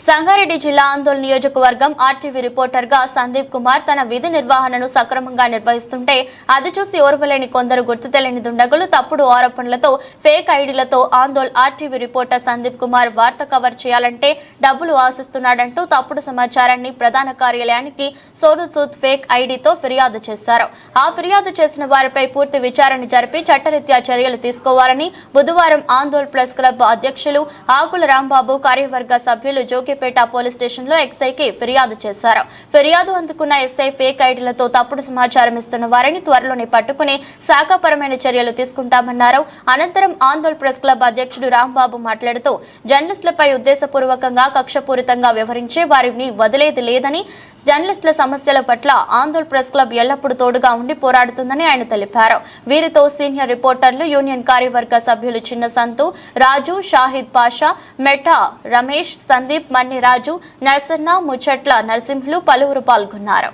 సంగారెడ్డి జిల్లా ఆందోళన నియోజకవర్గం ఆర్టీవీ రిపోర్టర్గా సందీప్ కుమార్ తన విధి నిర్వహణను సక్రమంగా నిర్వహిస్తుంటే అది చూసి ఓర్వలేని కొందరు గుర్తు తెలియని దుండగులు తప్పుడు ఆరోపణలతో ఫేక్ ఐడీలతో ఆందోళన్ ఆర్టీవీ రిపోర్టర్ సందీప్ కుమార్ వార్త కవర్ చేయాలంటే డబ్బులు ఆశిస్తున్నాడంటూ తప్పుడు సమాచారాన్ని ప్రధాన కార్యాలయానికి సోను సూద్ ఫేక్ ఐడీతో ఫిర్యాదు చేశారు. ఆ ఫిర్యాదు చేసిన వారిపై పూర్తి విచారణ జరిపి చట్టరీత్యా చర్యలు తీసుకోవాలని బుధవారం ఆందోళన్ ప్రెస్ క్లబ్ అధ్యక్షులు ఆకుల రాంబాబు కార్యవర్గ సభ్యులు జోగిపేట పోలీస్ స్టేషన్లో ఎస్ఐకి ఫిర్యాదు చేశారు. ఫిర్యాదు అందుకున్న ఎస్ఐ ఫేక్ ఐడీలతో తప్పుడు సమాచారం ఇస్తున్న వారిని త్వరలోనే పట్టుకుని శాఖాపరమైన చర్యలు తీసుకుంటామన్నారు. అనంతరం ఆందోళన ప్రెస్ క్లబ్ అధ్యక్షుడు రాంబాబు మాట్లాడుతూ జర్నలిస్టులపై ఉద్దేశపూర్వకంగా కక్షపూరితంగా వ్యవహరించే వారిని వదిలేది లేదని జర్నలిస్టుల సమస్యల పట్ల ఆందోళన ప్రెస్ క్లబ్ ఎల్లప్పుడూ తోడుగా ఉండి పోరాడుతుందని ఆయన తెలిపారు. వీరితో సీనియర్ రిపోర్టర్లు యూనియన్ కార్యవర్గ సభ్యులు చిన్న సంతు రాజు షాహిద్ పాషా మెటా రమేష్ సందీప్ మన్నిరాజు నరసన్న ముచ్చట్ల నరసింహులు పలువురు పాల్గొన్నారు.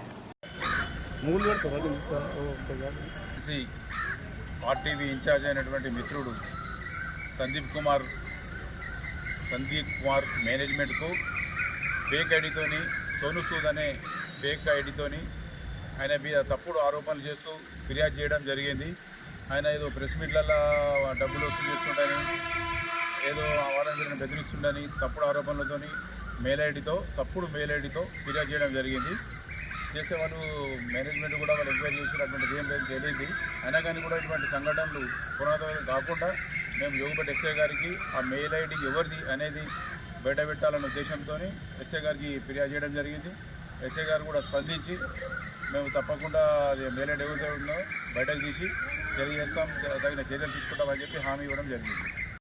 ఆర్టీవీ ఇన్ఛార్జ్ అయినటువంటి మిత్రుడు సందీప్ కుమార్ సందీప్ కుమార్ మేనేజ్మెంట్కు ఫేక్ ఐడితోని సోను సూద్ అనే ఫేక్ ఐడితోని ఆయన మీద తప్పుడు ఆరోపణలు చేస్తూ ఫిర్యాదు చేయడం జరిగింది. ఆయన ఏదో ప్రెస్ మీట్లలో డబ్బులు వసూలు చేస్తుండని ఏదో వారందరిని బెదిరిస్తుండని తప్పుడు ఆరోపణలతోని మెయిల్ ఐడితో తప్పుడు మెయిల్ ఐడితో ఫిర్యాదు చేయడం జరిగింది. చేస్తే వాళ్ళు మేనేజ్మెంట్ కూడా వాళ్ళు ఎంక్వైరీ చేసినటువంటిది ఏం లేదు తెలియదు. అయినా కానీ కూడా ఇటువంటి సంఘటనలు పునరావృతం కాకుండా మేము యోగపట్టి ఎస్ఐ గారికి ఆ మెయిల్ ఐడి ఎవరిది అనేది బయట పెట్టాలన్న ఉద్దేశంతో ఎస్ఐ గారికి ఫిర్యాదు చేయడం జరిగింది. ఎస్ఐ గారు కూడా స్పందించి మేము తప్పకుండా అది మెయిల్ ఐడి ఎవరితో ఉందో బయటకు తీసి తెలియజేస్తాం తగిన చర్యలు తీసుకుంటామని చెప్పి హామీ ఇవ్వడం జరిగింది.